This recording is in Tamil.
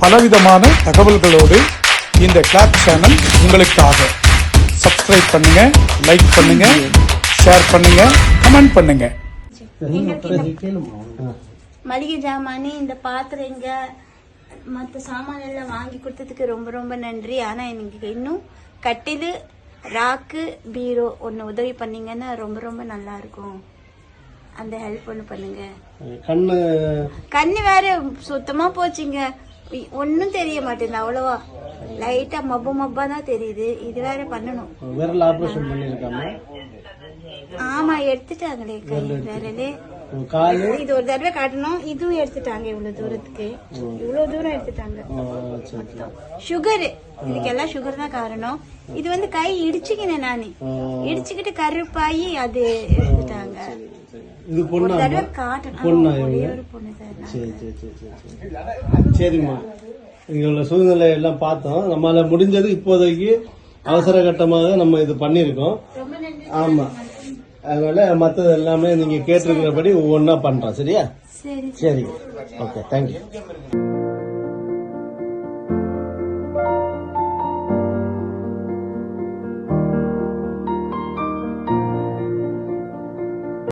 பலவிதமான தகவல்களோடு இந்த கிளாப் சேனல் உங்களுக்காக. சப்ஸ்கிரைப் பண்ணுங்க லைக் பண்ணுங்க ஷேர் பண்ணுங்க கமெண்ட் பண்ணுங்க. மளிகை ஜாமான் இந்த பாத்திரங்க மற்ற சாமான் எல்லாம் வாங்கி கொடுத்ததுக்கு ரொம்ப ரொம்ப நன்றி. ஆனா எனக்கு இன்னும் கட்டிலு ராக்கு பீரோ ஒன்று உதவி பண்ணீங்கன்னா ரொம்ப ரொம்ப நல்லா இருக்கும். அந்த ஹெல்ப் ஒன்று பண்ணுங்க. கண்ணு கண்ணு வேற சுத்தமா போச்சுங்க. ஒன்றும் தெரிய மாட்டேங்குது அவ்வளவா. லைட்டா மப்பு மப்பா தான் தெரியுது. இது வேற பண்ணணும். விரல் ஆபரேஷன் ஆமா எடுத்துட்டாங்களே கை விரலே. காலு? இது ஒரு தடவை காட்டணும். இதுவும் எடுத்துட்டாங்க இவ்வளவு தூரத்துக்கு. இவ்வளவு தூரம் எடுத்துட்டாங்க. சுகர் இதுக்கெல்லாம் சுகர் தான் காரணம். இது வந்து கை இடிச்சுக்கினேன் நானு. இடிச்சுக்கிட்டு கருப்பாயி அது எடுத்துட்டாங்க. இது ஒரு பொண்ணா? தடவை காட்டணும். பொண்ணா சரிம்மா. எங்களோட சூழ்நிலை எல்லாம் பார்த்தோம். நம்மளால முடிஞ்சது இப்போதைக்கு அவசர கட்டமாக நம்ம இது பண்ணியிருக்கோம். ரொம்ப நன்றி. ஆமா. அதனால மற்றது எல்லாமே நீங்க கேட்டிருக்கிறபடி ஒவ்வொன்றா பண்றோம் சரியா? சரி. சரி ஓகே தேங்க்யூ